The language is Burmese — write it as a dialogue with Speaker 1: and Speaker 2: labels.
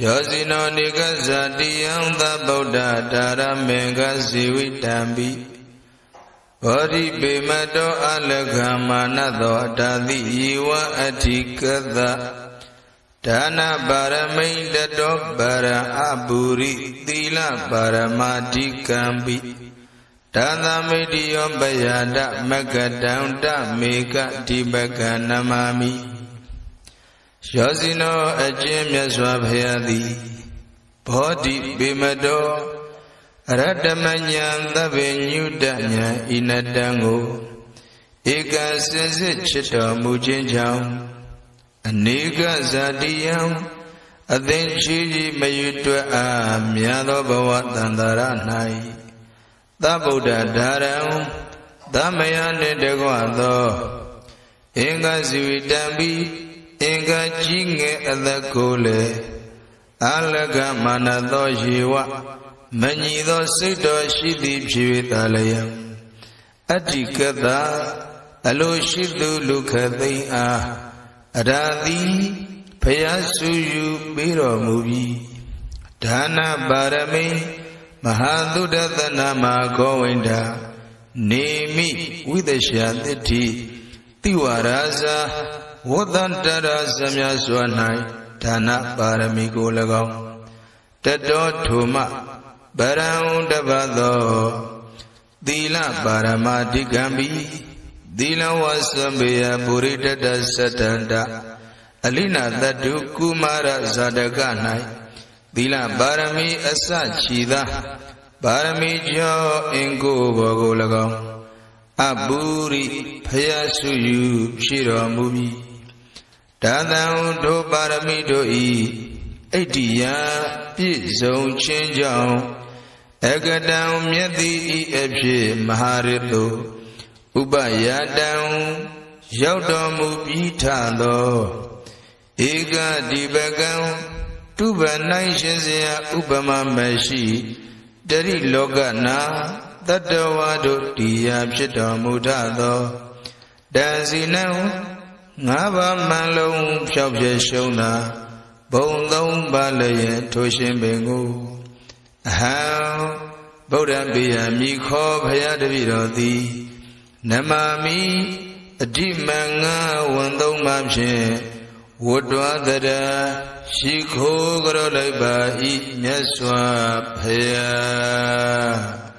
Speaker 1: ယောဇိနောနိကဇာတိယံသဗုဒ္ဓဒါရမေကဇီဝိတံပိဘောဓိပေမတောအလကမာနသောတာတိယေဝအဋ္ဌိကသဒါနပါရမိန်တတောပါရအပုရိသီလပါရမာတိကံပိဒါသမိတိယောပယဒမကတံတမေကတိပကနမမိ ယောဇိနောအကျဉ်မြတ်စွာဘုရားသည်ဘောဓိပေမတောအရတမညာသဗ္ဗညုတညာဣနတံကိုဧကစင်စစ်ချစ်တော်မူခြင်းကြောင့်အနေကဇာတိယံအသင်ရှိကြီးမရွတွက်အားမြတ်သောဘဝတန္တရာ၌သဗ္ဗုဒ္ဓဒါရံသမယနှင့်တကွသောအင်္ဂဇီဝတံပိ အင်္ဂကြီးငယ်အသက်ကိုလည်းအလကမာနသောယေဝမညီသောစိတ်တော်ရှိသည်ဖြစ်၍သာလျံအတ္တိကတအလိုရှိသူလူခသိမ့်အားအရာတိဖယားစုယူပြီးတော်မူပြီးဒါနပါရမိမဟာသုဒ္ဓသနာမခောဝိန္ဒာနေမိဝိသရှာတ္တိတိဝရာဇာ ဝတ္တန္တရာဇမြစွာ၌ဒါနပါရမီကို၎င်းတတောထုမဗရံတပတ်သောသီလပါရမဓိကံပိသီလဝသံဘေယပုရိတတသတ္တန္တအလိနာတတုကုမာရဇာတက၌သီလပါရမီအစချီသာပါရမီကျော်အင်ကိုဘောကို၎င်းအပုရိဖယဆုယူရှိတော်မူမည် ဒါသံတို့ပါရမီတို့ဤဣတ္တိယပြည့်စုံခြင်းကြောင့်အကတံမြတ်တိဤအဖြစ်မဟာရတုဥပယတံရောက်တော်မူပြီးထသောဧကဒီပကံတုပ၌ရှင်စရာဥပမမရှိတရိလောကနာတတဝါတို့တရားဖြစ်တော်မူထသောတန်စီနံ ငါးပါးမှန်လုံးဖြောက်ပြရှုံးတာဘုံသုံးပါးလည်းထိုရှင်ပင်ကိုအဟံဗုဒ္ဓပိယမိခောဖရာတပည့်တော်သည်နမမိအဓိမံငါဝန်သုံးပါးဖြင့်ဝတ္တဝတရရှိခိုးကြောလိုက်ပါဤမြတ်စွာဘုရား